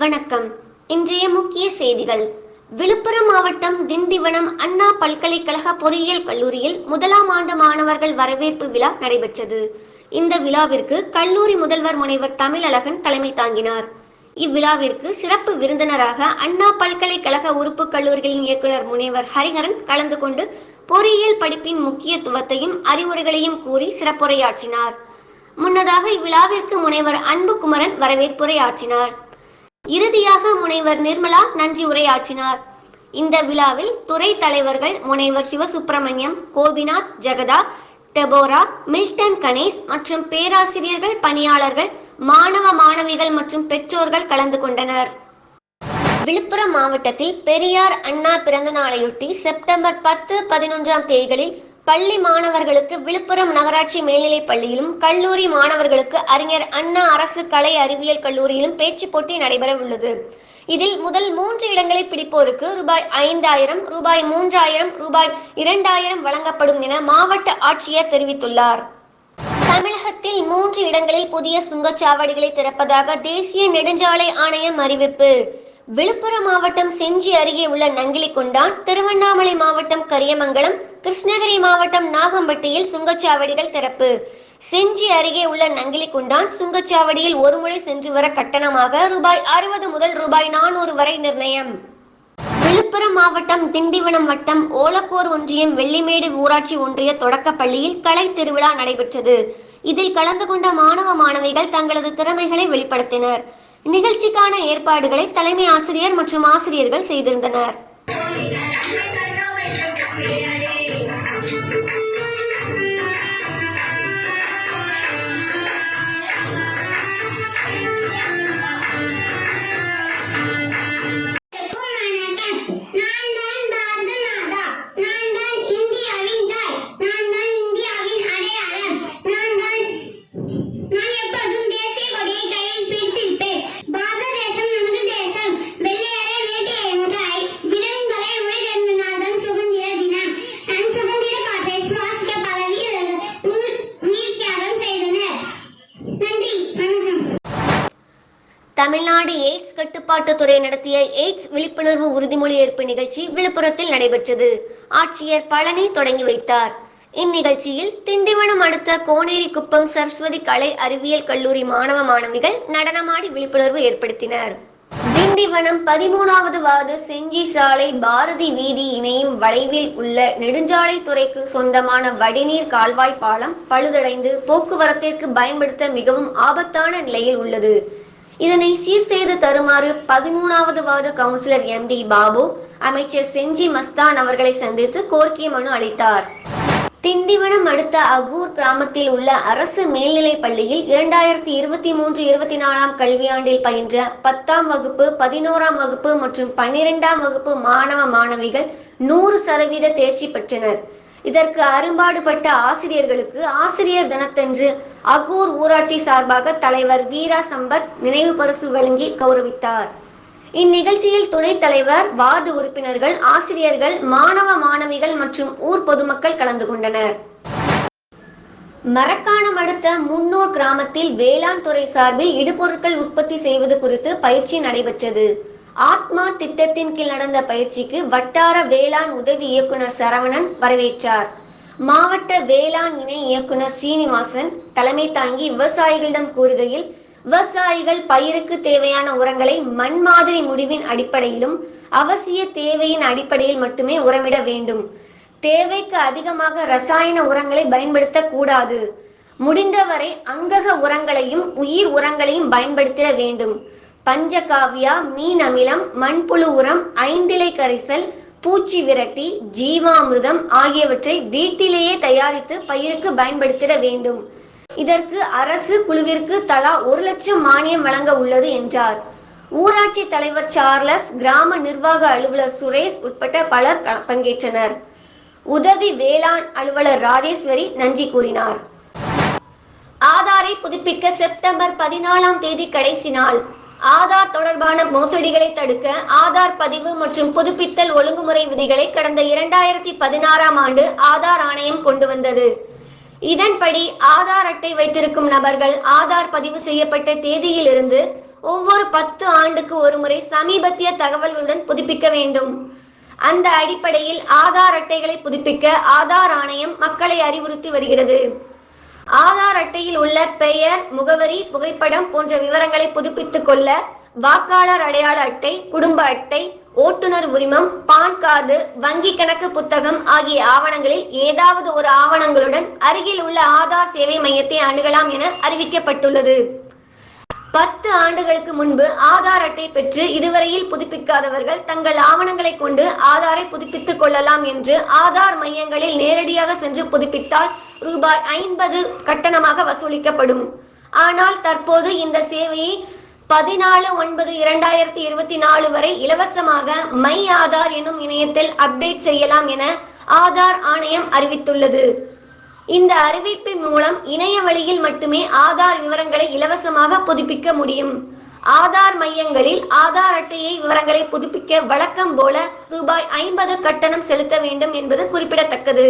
வணக்கம். இன்றைய முக்கிய செய்திகள். விழுப்புரம் மாவட்டம் திண்டிவனம் அண்ணா பல்கலைக்கழக பொறியியல் கல்லூரியில் முதலாம் ஆண்டு மாணவர்கள் வரவேற்பு விழா நடைபெற்றது. இந்த விழாவிற்கு கல்லூரி முதல்வர் முனைவர் தமிழழகன் தலைமை தாங்கினார். இவ்விழாவிற்கு சிறப்பு விருந்தினராக அண்ணா பல்கலைக்கழக உறுப்பு கல்லூரிகளின் இயக்குனர் முனைவர் ஹரிஹரன் கலந்து கொண்டு பொறியியல் படிப்பின் முக்கியத்துவத்தையும் அறிவுரைகளையும் கூறி சிறப்புரையாற்றினார். முன்னதாக இவ்விழாவிற்கு முனைவர் அன்புகுமரன் வரவேற்புரை ஆற்றினார் இறுதியாக முனைவர் நிர்மலா நன்றி உரையாற்றினார். இந்த விழாவில் துறை தலைவர்கள் முனைவர் சிவசுப்பிரமணியம் கோபிநாத் ஜெகதா டெபோரா மில்டன் கணேஷ் மற்றும் பேராசிரியர்கள் பணியாளர்கள் மாணவ மாணவிகள் மற்றும் பெற்றோர்கள் கலந்து கொண்டனர். விழுப்புரம் மாவட்டத்தில் பெரியார் அண்ணா பிறந்த நாளையொட்டி செப்டம்பர் பத்து பதினொன்றாம் தேதிகளில் பள்ளி மாணவர்களுக்கு விழுப்புரம் நகராட்சி மேல்நிலைப் பள்ளியிலும் கல்லூரி மாணவர்களுக்கு அறிஞர் அண்ணா அரசு கலை அறிவியல் கல்லூரியிலும் பேச்சு போட்டி நடைபெற உள்ளது. இதில் முதல் மூன்று இடங்களை பிடிப்போருக்கு ரூபாய் ஐந்தாயிரம் ரூபாய் மூன்றாயிரம் ரூபாய் இரண்டாயிரம் வழங்கப்படும் என மாவட்ட ஆட்சியர் தெரிவித்துள்ளார். தமிழகத்தில் மூன்று இடங்களில் புதிய சுங்கச்சாவடிகளை திறப்பதாக தேசிய நெடுஞ்சாலை ஆணையம் அறிவிப்பு. விழுப்புரம் மாவட்டம் செஞ்சி அருகே உள்ள நங்கிலிக்குண்டான் திருவண்ணாமலை மாவட்டம் கரியமங்கலம் கிருஷ்ணகிரி மாவட்டம் நாகம்பட்டியில் சுங்கச்சாவடிகள் திறப்பு. செஞ்சி அருகே உள்ள நங்கிலிக்குண்டான் சுங்கச்சாவடியில் ஒருமுறை சென்று வர கட்டணமாக ரூபாய் அறுபது முதல் ரூபாய் நானூறு வரை நிர்ணயம். விழுப்புரம் மாவட்டம் திண்டிவனம் வட்டம் ஓலக்கூர் ஒன்றியம் வெள்ளிமேடு ஊராட்சி ஒன்றிய தொடக்கப்பள்ளியில் கலை திருவிழா நடைபெற்றது. இதில் கலந்து கொண்ட மாணவ மாணவிகள் தங்களது திறமைகளை வெளிப்படுத்தினர். நிகழ்ச்சிக்கான ஏற்பாடுகளை தலைமை ஆசிரியர் மற்றும் ஆசிரியர்கள் செய்திருந்தனர். தமிழ்நாடு எய்ட்ஸ் கட்டுப்பாட்டுத்துறை நடத்திய எய்ட்ஸ் விழிப்புணர்வு உறுதிமொழி ஏற்பு நிகழ்ச்சி விழுப்புரத்தில் நடைபெற்றது. ஆட்சியர் பழனி தொடங்கி வைத்தார். இந்நிகழ்ச்சியில் திண்டிவனம் அடுத்த கோனேரிக்குப்பம் சரஸ்வதி கலை அறிவியல் கல்லூரி மாணவ மாணவிகள் நடனமாடி விழிப்புணர்வு ஏற்படுத்தினர். திண்டிவனம் பதிமூணாவது வார்டு செஞ்சி சாலை பாரதி வீதி இணையும் வளைவில் உள்ள நெடுஞ்சாலைத்துறைக்கு சொந்தமான வடிநீர் கால்வாய் பாலம் பழுதடைந்து போக்குவரத்திற்கு பயன்படுத்த மிகவும் ஆபத்தான நிலையில் உள்ளது. இதனை சீர் செய்து தருமாறு பதிமூணாவது ward councillor M D Babu அமைச்சர் செஞ்சி மஸ்தான் அவர்களை சந்தித்து கோரிக்கை மனு அளித்தார். திண்டிவனம் அடுத்த அகூர் கிராமத்தில் உள்ள அரசு மேல்நிலைப் பள்ளியில் இரண்டாயிரத்தி இருபத்தி மூன்று இருபத்தி நாலாம் கல்வியாண்டில் பயின்ற பத்தாம் வகுப்பு பதினோராம் வகுப்பு மற்றும் பன்னிரெண்டாம் வகுப்பு மாணவ மாணவிகள் நூறு சதவீத தேர்ச்சி பெற்றனர். இதற்கு அரும்பாடுபட்ட ஆசிரியர்களுக்கு ஆசிரியர் தினத்தன்று அகூர் ஊராட்சி சார்பாக தலைவர் வீரா சம்பத் நினைவு பரிசு வழங்கி கௌரவித்தார். இந்நிகழ்ச்சியில் துணைத் தலைவர் வார்டு உறுப்பினர்கள் ஆசிரியர்கள் மாணவ மாணவிகள் மற்றும் ஊர் பொதுமக்கள் கலந்து கொண்டனர். மரக்காணம் அடுத்த முன்னூர் கிராமத்தில் வேளாண் துறை சார்பில் இடுபொருட்கள் உற்பத்தி செய்வது குறித்து பயிற்சி நடைபெற்றது. ஆத்மா திட்டத்தின் கீழ் நடந்த பயிற்சிக்கு வட்டார வேளாண் உதவி இயக்குனர் சரவணன் வரவேற்றார். மாவட்ட வேளாண் இணை இயக்குனர் சீனிவாசன் தலைமை தாங்கி விவசாயிகளிடம் கூறுகையில் விவசாயிகள் பயிருக்கு தேவையான உரங்களை மண் மாதிரி முடிவின் அடிப்படையிலும் அவசிய தேவையின் அடிப்படையில் மட்டுமே உரமிட வேண்டும். தேவைக்கு அதிகமாக ரசாயன உரங்களை பயன்படுத்த கூடாது முடிந்தவரை அங்கக உரங்களையும் உயிர் உரங்களையும் பயன்படுத்திட வேண்டும். பஞ்சகாவியா மீன் அமிலம் மண்புழு உரம் ஐந்திலை கரைசல் பூச்சி விரட்டி ஜீவாமிர்தம் ஆகியவற்றை வீட்டிலேயே தயாரித்து பயிருக்கு பயன்படுத்திட வேண்டும். இதற்கு அரசு குழுவிற்கு தலா ஒரு லட்சம் மானியம் வழங்க உள்ளது என்றார். ஊராட்சி தலைவர் சார்லஸ் கிராம நிர்வாக அலுவலர் சுரேஷ் உட்பட்ட பலர் க- பங்கேற்றனர். உதவி வேளாண் அலுவலர் ராஜேஸ்வரி நன்றி கூறினார். ஆதாரை புதுப்பிக்க செப்டம்பர் பதினாலாம் தேதி கடைசி நாள். ஆதார் தொடர்பான மோசடிகளை தடுக்க ஆதார் பதிவு மற்றும் புதுப்பித்தல் ஒழுங்குமுறை விதிகளை கடந்த இரண்டாயிரத்தி பதினாறாம் ஆண்டு ஆதார் ஆணையம் கொண்டு வந்தது. இதன்படி ஆதார் அட்டை வைத்திருக்கும் நபர்கள் ஆதார் பதிவு செய்யப்பட்ட தேதியிலிருந்து ஒவ்வொரு பத்து ஆண்டுக்கு ஒருமுறை சமீபத்திய தகவல்களுடன் புதுப்பிக்க வேண்டும். அந்த அடிப்படையில் ஆதார் அட்டைகளை புதுப்பிக்க ஆதார் ஆணையம் மக்களை அறிவுறுத்தி வருகிறது. ஆதார் அட்டையில் உள்ள பெயர் முகவரி புகைப்படம் போன்ற விவரங்களை புதுப்பித்துக் கொள்ள வாக்காளர் அடையாள அட்டை குடும்ப அட்டை ஓட்டுநர் உரிமம் பான் கார்டு வங்கி கணக்கு புத்தகம் ஆகிய ஆவணங்களில் ஏதாவது ஒரு ஆவணங்களுடன் அருகில் உள்ள ஆதார் சேவை மையத்தை அணுகலாம் என அறிவிக்கப்பட்டுள்ளது. பத்து ஆண்டுகளுக்கு முன்பு ஆதார் அட்டை பெற்று இதுவரையில் புதுப்பிக்காதவர்கள் தங்கள் ஆவணங்களை கொண்டு ஆதாரை புதுப்பித்துக் கொள்ளலாம் என்று ஆதார் மையங்களில் நேரடியாக சென்று புதுப்பித்தால் ரூபாய் ஐம்பது கட்டணமாக வசூலிக்கப்படும். ஆனால் தற்போது இந்த சேவையை பதினாலு ஒன்பது இரண்டாயிரத்தி இருபத்தி நாலு வரை இலவசமாக மை ஆதார் என்னும் இணையத்தில் அப்டேட் செய்யலாம் என ஆதார் ஆணையம் அறிவித்துள்ளது. இந்த அறிவிப்பின் மூலம் இணைய வழியில் மட்டுமே ஆதார் விவரங்களை இலவசமாக புதுப்பிக்க முடியும். ஆதார் மையங்களில் ஆதார் அட்டையை விவரங்களை புதுப்பிக்க வழக்கம் போல ரூபாய் ஐம்பது கட்டணம் செலுத்த வேண்டும் என்பது குறிப்பிடத்தக்கது.